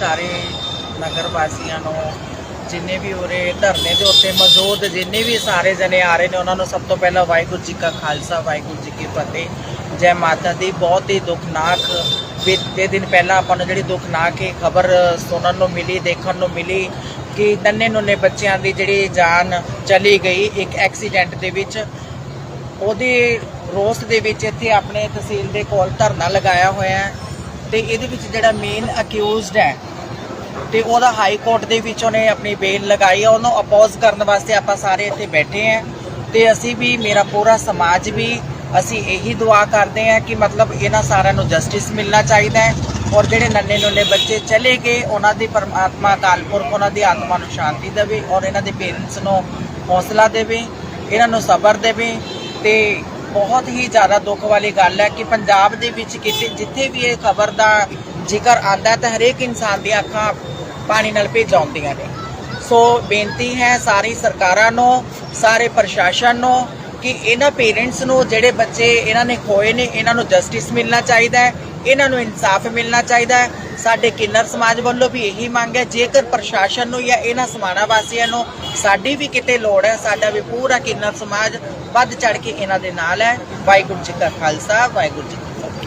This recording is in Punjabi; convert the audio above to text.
ਸਾਰੇ ਨਗਰ ਵਾਸੀਆਂ ਨੂੰ, ਜਿੰਨੇ ਵੀ ਉਰੇ ਧਰਨੇ ਦੇ ਉੱਤੇ ਮੌਜੂਦ, ਜਿੰਨੇ ਵੀ ਸਾਰੇ ਜਣੇ ਆ ਰਹੇ ਨੇ, ਉਹਨਾਂ ਨੂੰ ਸਭ ਤੋਂ ਪਹਿਲਾਂ ਵਾਹਿਗੁਰੂ ਜੀ ਕਾ ਖਾਲਸਾ, ਵਾਹਿਗੁਰੂ ਜੀ ਕੀ ਫਤਿਹ। ਜੈ ਮਾਤਾ ਦੀ ਬਹੁਤ ਹੀ ਦੁਖਨਾਕ ਬੀਤੇ ਦਿਨ ਪਹਿਲਾਂ ਆਪਾਂ ਨੂੰ ਜਿਹੜੀ ਦੁਖਨਾਕ ਇਹ ਖਬਰ ਸੁਣਨ ਨੂੰ ਮਿਲੀ, ਦੇਖਣ ਨੂੰ ਮਿਲੀ ਕਿ ਨੰਨੇ ਨੁੰਨੇ ਬੱਚਿਆਂ ਦੀ ਜਿਹੜੀ ਜਾਨ ਚਲੀ ਗਈ ਇੱਕ ਐਕਸੀਡੈਂਟ ਦੇ ਵਿੱਚ। ਉਹਦੇ ਰੋਸ ਦੇ ਵਿੱਚ ਇੱਥੇ ਆਪਣੇ ਤਹਿਸੀਲ ਦੇ ਕੋਲ ਧਰਨਾ ਲਗਾਇਆ ਹੋਇਆ ਹੈ ਤੇ ਇਹਦੇ ਵਿੱਚ ਜਿਹੜਾ ਮੇਨ ਅਕਿਊਜ਼ਡ ਹੈ ਤੇ ਉਹਦਾ ਹਾਈ ਕੋਰਟ ਦੇ ਵਿੱਚ ਉਹਨੇ ਆਪਣੀ ਬੇਲ ਲਗਾਈ ਹੈ ਉਹਨੂੰ ਅਪੋਜ਼ ਕਰਨ ਵਾਸਤੇ ਆਪਾਂ ਸਾਰੇ ਇੱਥੇ ਬੈਠੇ ਹਾਂ ਤੇ ਅਸੀਂ ਵੀ, ਮੇਰਾ ਪੂਰਾ ਸਮਾਜ ਵੀ, ਅਸੀਂ ਇਹੀ ਦੁਆ ਕਰਦੇ ਹਾਂ ਕਿ ਮਤਲਬ ਇਹਨਾਂ ਸਾਰਿਆਂ ਨੂੰ ਜਸਟਿਸ ਮਿਲਣਾ ਚਾਹੀਦਾ ਹੈ ਔਰ ਜਿਹੜੇ ਨੰਨੇ ਨੁੰਨੇ ਬੱਚੇ ਚਲੇ ਗਏ, ਉਹਨਾਂ ਦੀ ਪਰਮਾਤਮਾ ਅਕਾਲ ਪੁਰਖ ਉਹਨਾਂ ਦੀ ਆਤਮਾ ਨੂੰ ਸ਼ਾਂਤੀ ਦੇਵੇ ਔਰ ਇਹਨਾਂ ਦੇ ਪੇਰੈਂਟਸ ਨੂੰ ਹੌਸਲਾ ਦੇਵੇ, ਇਹਨਾਂ ਨੂੰ ਸਬਰ ਦੇਵੇ। ਤੇ ਬਹੁਤ ਹੀ ਜ਼ਿਆਦਾ ਦੁੱਖ ਵਾਲੀ ਗੱਲ ਹੈ ਕਿ ਪੰਜਾਬ ਦੇ ਵਿੱਚ ਕਿਤੇ, ਜਿੱਥੇ ਵੀ ਇਹ ਖਬਰ ਦਾ ਜ਼ਿਕਰ ਆਂਦਾ ਤਾਂ ਹਰੇਕ ਇਨਸਾਨ ਦੀਆਂ ਅੱਖਾਂ ਪਾਣੀ ਨਾਲ ਭਿੱਜ ਆਉਂਦੀਆਂ ਨੇ। ਸੋ ਬੇਨਤੀ ਹੈ ਸਾਰੀ ਸਰਕਾਰਾਂ ਨੂੰ, ਸਾਰੇ ਪ੍ਰਸ਼ਾਸਨ ਨੂੰ ਕਿ ਇਹਨਾਂ ਪੇਰੈਂਟਸ ਨੂੰ ਜਿਹੜੇ ਬੱਚੇ ਇਹਨਾਂ ਨੇ ਖੋਏ ਨੇ, ਇਹਨਾਂ ਨੂੰ ਜਸਟਿਸ ਮਿਲਣਾ ਚਾਹੀਦਾ ਹੈ, ਇਹਨਾਂ ਨੂੰ ਇਨਸਾਫ ਮਿਲਣਾ ਚਾਹੀਦਾ ਹੈ। ਸਾਡੇ ਕਿੰਨਰ ਸਮਾਜ ਵੱਲੋਂ ਵੀ ਇਹੀ ਮੰਗ ਹੈ, ਜੇਕਰ ਪ੍ਰਸ਼ਾਸਨ ਨੂੰ ਜਾਂ ਇਹਨਾਂ ਸਮਾਣਾ ਵਾਸੀਆਂ ਨੂੰ ਸਾਡੀ ਵੀ ਕਿਤੇ ਲੋੜ ਹੈ, ਸਾਡਾ ਵੀ ਪੂਰਾ ਕਿੰਨਰ ਸਮਾਜ ਵੱਧ ਚੜ ਕੇ ਇਹਨਾਂ ਦੇ ਨਾਲ ਹੈ। ਵਾਹਿਗੁਰੂ ਜੀ ਕਾ ਖਾਲਸਾ, ਵਾਹਿਗੁਰੂ ਜੀ ਕੀ